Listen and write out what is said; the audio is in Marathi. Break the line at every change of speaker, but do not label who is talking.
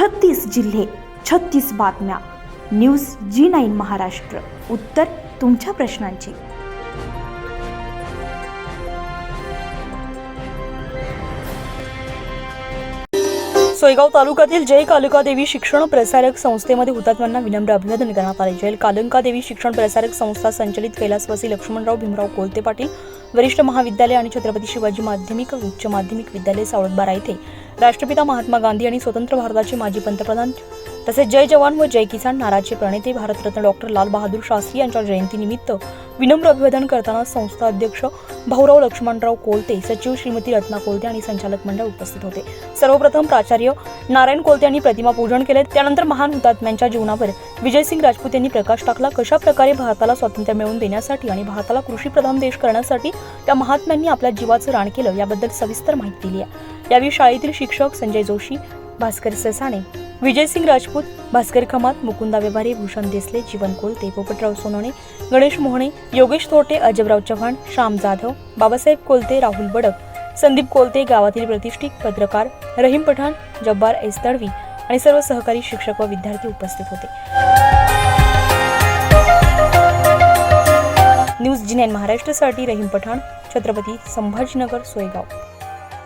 छत्तीस जिल्हे छत्तीस बातम्या. News G nine Maharashtra. उत्तर तुमच्या प्रश्नांची.
सोयगाव तालुक्यातील जय कालिका देवी शिक्षण प्रसारक संस्थेमध्ये हुतात्म्यांना विनम्र अभिवादन करण्यात आले. जय कालिका देवी शिक्षण प्रसारक संस्था संचलित कैलासवासी लक्ष्मणराव भीमराव कोलते पाटील वरिष्ठ महाविद्यालय आणि छत्रपती शिवाजी माध्यमिक उच्च माध्यमिक विद्यालय सावळबारा येथे राष्ट्रपिता महात्मा गांधी आणि स्वतंत्र भारताचे माजी पंतप्रधान. तसेच जय जवान व जय किसान नाराचे प्रणेते भारतरत्न डॉक्टर लालबहादूर शास्त्री यांच्या जयंतीनिमित्त विनम्र अभिवादन करताना संस्था अध्यक्ष भाऊराव लक्ष्मणराव कोलते सचिव श्रीमती रत्ना कोलते आणि संचालक मंडळ उपस्थित होते. सर्वप्रथम प्राचार्य नारायण कोलते यांनी प्रतिमा पूजन केले. त्यानंतर महान हुतात्म्यांच्या जीवनावर विजयसिंग राजपूत यांनी प्रकाश टाकला. कशा प्रकारे भारताला स्वातंत्र्य मिळवून देण्यासाठी आणि भारताला कृषीप्रधान देश करण्यासाठी त्या महात्म्यांनी आपल्या जीवाचं रान केलं याबद्दल सविस्तर माहिती दिली आहे. यावेळी शाळेतील शिक्षक संजय जोशी भास्कर ससाणे विजयसिंग राजपूत भास्कर खमात मुकुंदा व्यवहारे भूषण देसले जीवन कोलते पोपटराव सोनवणे गणेश मोहणे योगेश थोटे अजबराव चव्हाण श्याम जाधव बाबासाहेब कोलते राहुल बडक संदीप कोलते गावातील प्रतिष्ठित पत्रकार रहीम पठाण जब्बार एस तडवी आणि सर्व सहकारी शिक्षक व विद्यार्थी उपस्थित होते. न्यूज जिनेन महाराष्ट्रासाठी रहीम पठाण छत्रपती संभाजीनगर सोयगाव.